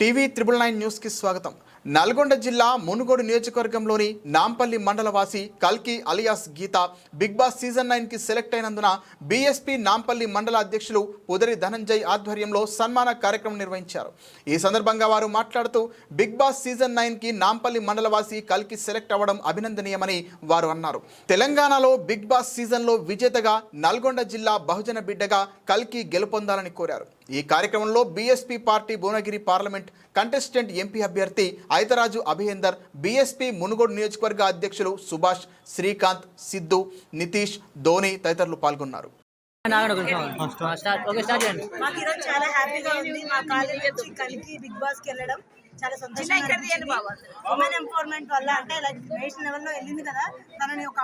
TV triple nine న్యూస్కి స్వాగతం. నల్గొండ జిల్లా మునుగోడు నియోజకవర్గంలోని నాంపల్లి మండలవాసి కల్కి alias Geetha Big Boss season నైన్కి సెలెక్ట్ అయినందున బీఎస్పీ నాంపల్లి మండల అధ్యక్షులు ఉదరి ధనంజయ్ ఆధ్వర్యంలో సన్మాన కార్యక్రమం నిర్వహించారు. ఈ సందర్భంగా వారు మాట్లాడుతూ బిగ్ బాస్ సీజన్ నైన్కి నాంపల్లి మండలవాసి కల్కి సెలెక్ట్ అవ్వడం అభినందనీయమని వారు అన్నారు. తెలంగాణలో బిగ్ బాస్ సీజన్లో విజేతగా నల్గొండ జిల్లా బహుజన బిడ్డగా కల్కి గెలుపొందాలని కోరారు. ఈ కార్యక్రమంలో BSP party Bhuvanagiri parliament contestant MP అభ్యర్థి ఐతరాజు అభిహేందర్ బీఎస్పీ మునుగోడు నియోజకవర్గ అధ్యక్షులు సుభాష్ శ్రీకాంత్ సిద్ధు నితీష్ ధోని తదితరులు పాల్గొన్నారు. మాకు ఈరోజు చాలా హ్యాపీగా ఉంది. మా కాలేజ్ నుంచి బిగ్ బాస్కి వెళ్ళడం. చాలా సంతోషంగా ఉమెన్ ఎంపవర్మెంట్ వల్ల అంటే లైక్ నేషనల్ లెవెల్లో వెళ్ళింది కదా తనని ఒక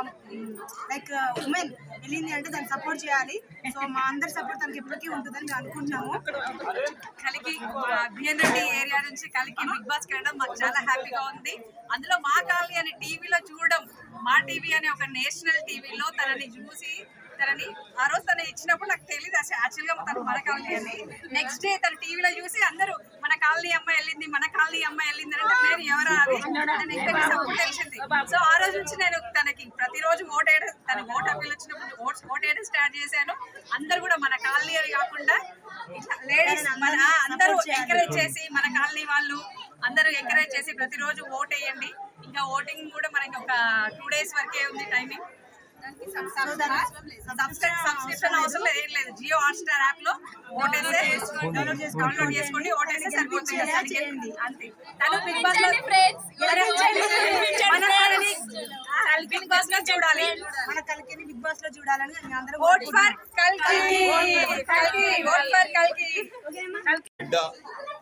లైక్ ఉమెన్ వెళ్ళింది అంటే దాన్ని సపోర్ట్ చేయాలి. సో మా అందరి సపోర్ట్ తనకి ఎప్పటికీ ఉంటుందని మేము అనుకుంటున్నాము. కలిగి బిఎన్ రెడ్డి ఏరియా నుంచి కలిగి బిగ్ బాస్ వెళ్ళడం మాకు చాలా హ్యాపీగా ఉంది. అందులో మా కాలనీ అని టీవీలో చూడడం మా టీవీ అనే ఒక నేషనల్ టీవీలో తనని చూసి తనని ఆ రోజు తను ఇచ్చినప్పుడు నాకు తెలియదు అసలు యాక్చువల్గా తను మన కాలనీ అని నెక్స్ట్ డే తన టీవీలో చూసి అందరూ మన కాలనీ అమ్మాయి వెళ్ళింది మన కాలనీ అమ్మాయి వెళ్ళింది అంటే నేను ఎవరా నేను ఇంతకీ అప్పుడు తెలిసింది. సో ఆ రోజు నుంచి నేను తనకి ప్రతిరోజు ఓట్ వేయడం తన ఓట్ అప్పీల్ వచ్చినప్పుడు ఓట్స్ ఓట్ వేయడం స్టార్ట్ చేశాను. అందరూ కూడా మన కాలనీ అని కాకుండా లేడీస్ మన అందరూ ఎంకరేజ్ చేసి మన కాలనీ వాళ్ళు అందరూ ఎంకరేజ్ చేసి ప్రతిరోజు ఓట్ వేయండి. ఇంకా ఓటింగ్ కూడా మనకి ఒక టూ డేస్ వరకే ఉంది టైమింగ్ సబ్స్క్రిప్షన్ అవసరం లేదు. ఏం లేదు. జియో హాట్ స్టార్ యాప్లో ఓటేస్తే డౌన్లోడ్ చేసుకోండి. ఓటేస్తే సరిపోతుంది. దానికి అంతే. తను బిగ్ బాస్లో మన వాళ్ళని బిగ్ బాస్లో చూడాలి. మన కలికిని బిగ్ బాస్లో చూడాలని మేము అందరం ఓట్ ఫర్ కల్కి. కల్కి. ఓట్ ఫర్ కల్కి. బిడ్డ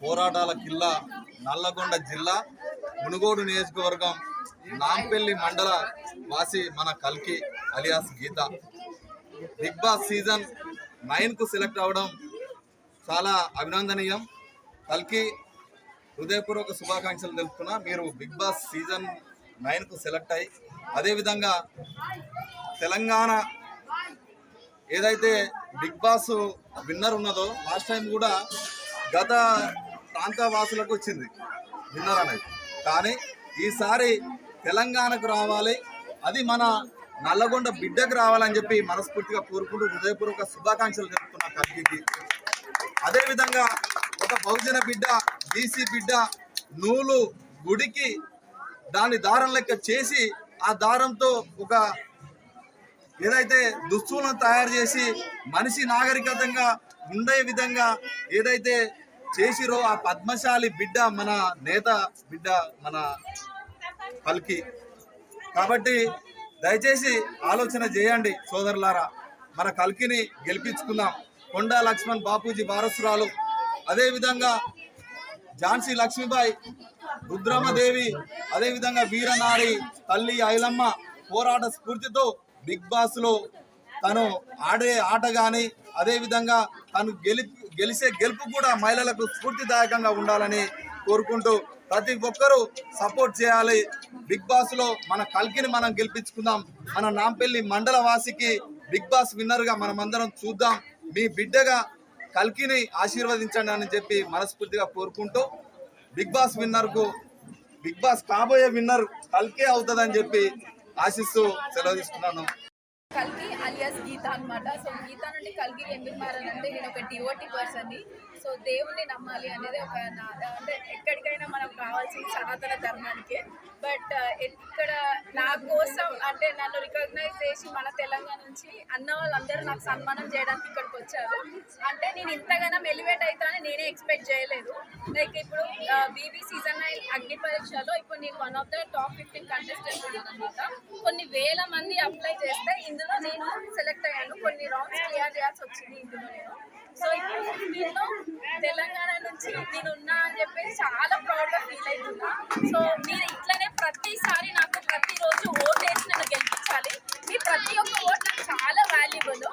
పోరాటాల కిల్లా నల్లగొండ జిల్లా మునుగోడు నియోజకవర్గం నాంపల్లి మండల వాసి మన కల్కి. Alias Geetha. Big Boss season నైన్కు select అవ్వడం చాలా అభినందనీయం. కల్కి హృదయపూర్వక శుభాకాంక్షలు తెలుపుతున్నా. మీరు బిగ్ బాస్ సీజన్ నైన్కు సెలెక్ట్ అయ్యి అదేవిధంగా తెలంగాణ ఏదైతే బిగ్ బాస్ విన్నర్ ఉన్నదో లాస్ట్ టైం కూడా గత ప్రాంతవాసులకు వచ్చింది విన్నర్ అనేది. కానీ ఈసారి తెలంగాణకు రావాలి. అది మన నల్లగొండ బిడ్డకు రావాలని చెప్పి మనస్ఫూర్తిగా కోరుకుంటూ హృదయపూర్వక శుభాకాంక్షలు తెలుపుతున్నా కలిగికి అదేవిధంగా ఒక బహుజన బిడ్డ బీసీ బిడ్డ నూలు గుడికి దాని దారం లెక్క చేసి ఆ దారంతో ఒక ఏదైతే దుస్తువులను తయారు చేసి మనిషి నాగరికతంగా ఉండే విధంగా ఏదైతే చేసిరో ఆ పద్మశాలి బిడ్డ మన నేత బిడ్డ మన పల్కి. కాబట్టి దయచేసి ఆలోచన చేయండి సోదరులారా. మన కల్కిని గెలిపించుకుందాం. కొండా లక్ష్మణ్ బాపూజీ వారసురాలు. అదేవిధంగా ఝాన్సీ లక్ష్మీబాయి రుద్రమదేవి అదేవిధంగా వీరనారి తల్లి ఐలమ్మ పోరాట స్ఫూర్తితో బిగ్ బాస్లో తను ఆడే ఆట కానీ అదేవిధంగా తను గెలి గెలిచే గెలుపు కూడా మహిళలకు స్ఫూర్తిదాయకంగా ఉండాలని కోరుకుంటూ ప్రతి ఒక్కరూ సపోర్ట్ చేయాలి. బిగ్ బాస్లో మన కల్కిని మనం గెలిపించుకుందాం. మన నాంపల్లి మండల వాసికి బిగ్ బాస్ విన్నర్గా మనం అందరం చూద్దాం. మీ బిడ్డగా కల్కిని ఆశీర్వదించండి అని చెప్పి మనస్ఫూర్తిగా కోరుకుంటూ బిగ్ బాస్ విన్నర్కు బిగ్ బాస్ కాబోయే విన్నర్ కల్కే అవుతుందని చెప్పి ఆశిస్తూ సెలవుస్తున్నాను కల్కి అలియాస్ గీత అనమాట సో గీత నుండి కల్కి ఎందుకు మారానంటే నేను ఒక డివోటీ పర్సన్ని సో దేవుణ్ణి నమ్మాలి అనేది ఒక నా- అంటే ఎక్కడికైనా మనకు కావాల్సిన సనాతన ధర్మానికి. బట్ uh, ఇక్కడ నా కోసం అంటే నన్ను రికగ్నైజ్ చేసి మన తెలంగాణ నుంచి అన్న వాళ్ళందరూ నాకు సన్మానం చేయడానికి ఇక్కడికి వచ్చారు. అంటే నేను ఇంతగానో ఎలివేట్ అవుతానని నేనే ఎక్స్పెక్ట్ చేయలేదు. లైక్ ఇప్పుడు uh, బీబీ సీజన్ అగ్ని పరీక్షలో ఇప్పుడు నేను one of the top fifteen contestant అనమాట కొన్ని వేల మంది అప్లై చేస్తే ఇందులో నేను సెలెక్ట్ అయ్యాను. కొన్ని రౌండ్స్ క్లియర్ చేయాల్సి వచ్చింది ఇందులో నేను. సో ఇప్పుడు నేను తెలంగాణ నుంచి నేను ఉన్నా అని చెప్పేసి చాలా ప్రౌడ్గా ఫీల్ అవుతున్నా. సో మీరు ఇట్లనే ప్రతిసారి నాకు ప్రతి ఓట్ వేసి నన్ను గెలిపించాలి మీ ప్రతి ఒక్క ఓట్ నాకు చాలా వాల్యుబుల్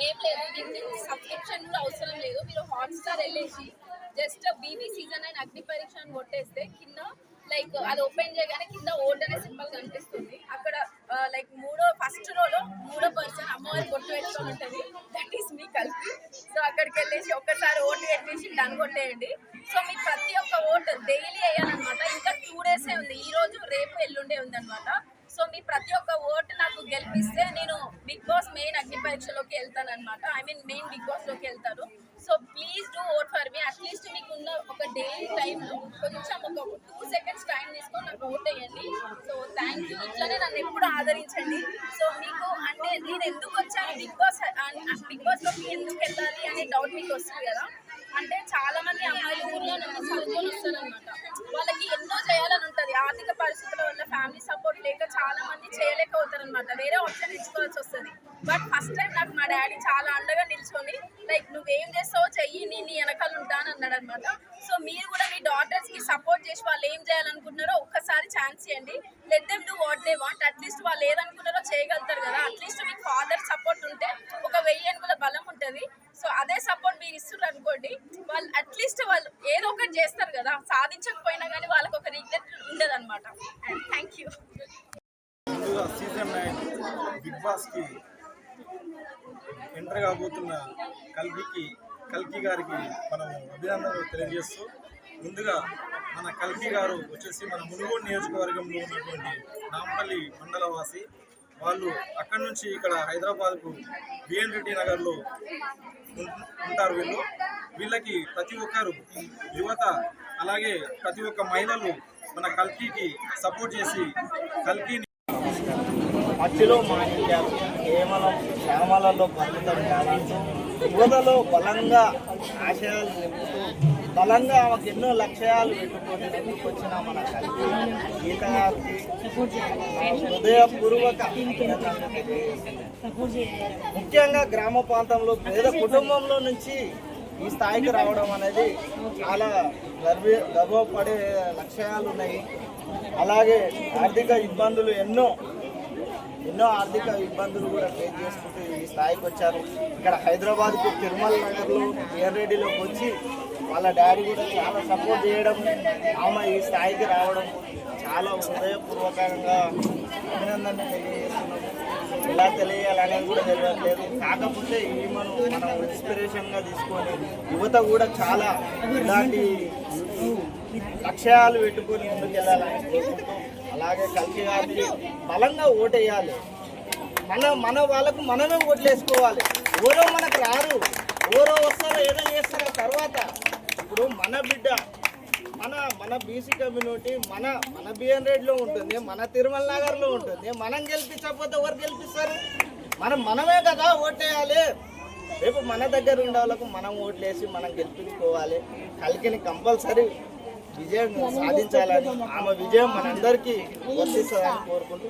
ఏం లేదు దీనికి సబ్స్క్రిప్షన్ కూడా అవసరం లేదు మీరు హాట్స్టార్ వెళ్ళేసి జస్ట్ బీబీ సీజన్ అండ్ అగ్ని పరీక్ష అని కొట్టేస్తే కింద లైక్ అది ఓపెన్ చేయగానే కింద ఓట్ అనే సింబల్ కనిపిస్తుంది అక్కడ లైక్ మూడో ఫస్ట్ రోలో మూడో పర్సన్ అమ్మవారి బొట్టు పెట్టుకొని ఉంటుంది దట్ ఈస్ మీ కలిపి సో అక్కడికి వెళ్ళేసి ఒక్కసారి ఓటు పెట్టేసి డన్ కొట్టేయండి సో మీ ప్రతి ఒక్క ఓటు డైలీ వేయాలన్నమాట ఇంకా టూ డేసే ఉంది ఈ రోజు రేపు ఎల్లుండే ఉందన్నమాట సో మీ ప్రతి ఒక్క ఓటు నాకు గెలిపిస్తే నేను బిగ్ బాస్ మెయిన్ అగ్ని పరీక్షలోకి వెళ్తాను అనమాట ఐ మీన్ మెయిన్ బిగ్ బాస్లోకి వెళ్తాను so please do vote for me at least మీకున్న ఒక డైలీ టైంలో కొంచెం ఒక టూ సెకండ్స్ టైం తీసుకొని నాకు ఓట్ వేయండి. సో థ్యాంక్ యూ ఇట్లానే నన్ను ఎప్పుడు ఆదరించండి. సో మీకు అంటే నేను ఎందుకు వచ్చాను? బిగ్ బాస్ బిగ్ బాస్లోకి ఎందుకు వెళ్ళాలి అనే డౌట్ మీకు వస్తుంది కదా. అంటే చాలా మంది అమ్మాయిలు ఊర్లో నుండి చదువుకొని వస్తారనమాట వాళ్ళకి ఎన్నో చేయాలని ఉంటుంది. ఆర్థిక పరిస్థితుల వల్ల ఫ్యామిలీ సపోర్ట్ లేక చాలా మంది చేయలేకపోతారు అనమాట వేరే ఆప్షన్ ఎంచుకోవాల్సి వస్తుంది. బట్ ఫస్ట్ టైం నాకు మా డాడీ చాలా అండగా నిల్చొని లైక్ నువ్వేం చేస్తావో చెయ్యి నేను నీ వెనకాల ఉంటాను అన్నాడు అనమాట సో మీరు కూడా మీ డాటర్స్కి సపోర్ట్ చేసి వాళ్ళు ఏం చేయాలనుకుంటున్నారో ఒక్కసారి ఛాన్స్ ఇవ్వండి. Let them do what they want at least వాళ్ళు ఏదనుకున్నారో చేయగలుగుతారు కదా. అట్లీస్ట్ మీకు ఫాదర్ సపోర్ట్ ఉంటే ఒక వెయ్యి అనుకుల బలం ఉంటుంది. సో అదే సపోర్ట్ మీరు ఇస్తున్నారు అనుకోండి వాళ్ళు అట్లీస్ట్ వాళ్ళు ఏదో ఒకటి చేస్తారు కదా సాధించకపోయినా కానీ వాళ్ళకి ఒక రిగ్రెట్ ఉండదు అనమాట థ్యాంక్ యూ ముందుగా సీజన్ నైన్ బిగ్ బాస్కి ఎంటర్ కాబోతున్న కల్కికి కల్కి గారికి మనం అభినందనలు తెలియజేస్తూ ముందుగా మన కల్కి గారు వచ్చేసి మన మునుగోడు నియోజకవర్గంలో ఉన్నటువంటి నాంపల్లి మండలవాసి వాళ్ళు అక్కడి నుంచి ఇక్కడ హైదరాబాద్కు బిఎన్ రెడ్డి నగర్లో ఉంటారు వీళ్ళు. వీళ్ళకి ప్రతి ఒక్కరు యువత అలాగే ప్రతి ఒక్క మహిళలు మన కల్కికి సపోర్ట్ చేసి కల్కిని మట్టిలో మాణిక్యాలు కేవలం శ్యామలలో పరిమితం యువతలో బలంగా ఆశయాలు నింపుతూ బలంగా ఆమెకు ఎన్నో లక్ష్యాలు పెట్టుకొని ముందుకొచ్చిన మన హృదయపూర్వక ముఖ్యంగా గ్రామ ప్రాంతంలో పేద కుటుంబంలో నుంచి ఈ స్థాయికి రావడం అనేది చాలా గర్వ గర్వపడే లక్ష్యాలు ఉన్నాయి. అలాగే ఆర్థిక ఇబ్బందులు ఎన్నో ఎన్నో ఆర్థిక ఇబ్బందులు కూడా ఫేస్ చేసుకుంటూ ఈ స్థాయికి వచ్చారు. ఇక్కడ హైదరాబాద్కు తిరుమల నగర్లో ఏర్రెడ్డిలోకి వచ్చి వాళ్ళ డాడీ కూడా చాలా సపోర్ట్ చేయడం ఆమె ఈ స్థాయికి రావడం చాలా హృదయపూర్వకంగా అభినందన తెలియజేస్తున్నాం. ఎలా తెలియాలనేది కూడా తెలియట్లేదు. కాకపోతే ఈమెను మనం ఇన్స్పిరేషన్గా తీసుకొని యువత కూడా చాలా ఇలాంటి లక్ష్యాలు పెట్టుకొని ముందుకెళ్ళాలని కోరుకుంటూ అలాగే కలిసి గారికి బలంగా ఓటేయాలి. మన మన వాళ్ళకు మనమే ఓట్లేసుకోవాలి. ఎవరో మనకు రారు. ఎవరో వస్తారో ఏదో చేస్తారో తర్వాత ఇప్పుడు మన బిడ్డ మన మన బీసీ కమ్యూనిటీ మన మన బిఎన్ రెడ్డిలో ఉంటుంది మన తిరుమల నగర్లో ఉంటుంది. మనం గెలిపించకపోతే ఎవరు గెలిపిస్తారు? మనం మనమే కదా ఓటేయాలి. రేపు మన దగ్గర ఉండే వాళ్ళకు మనం ఓట్లేసి మనం గెలిపించుకోవాలి. కలికిని కంపల్సరీ విజయం సాధించాలని ఆమె విజయం మనందరికీ వర్తిస్తుందని కోరుకుంటూ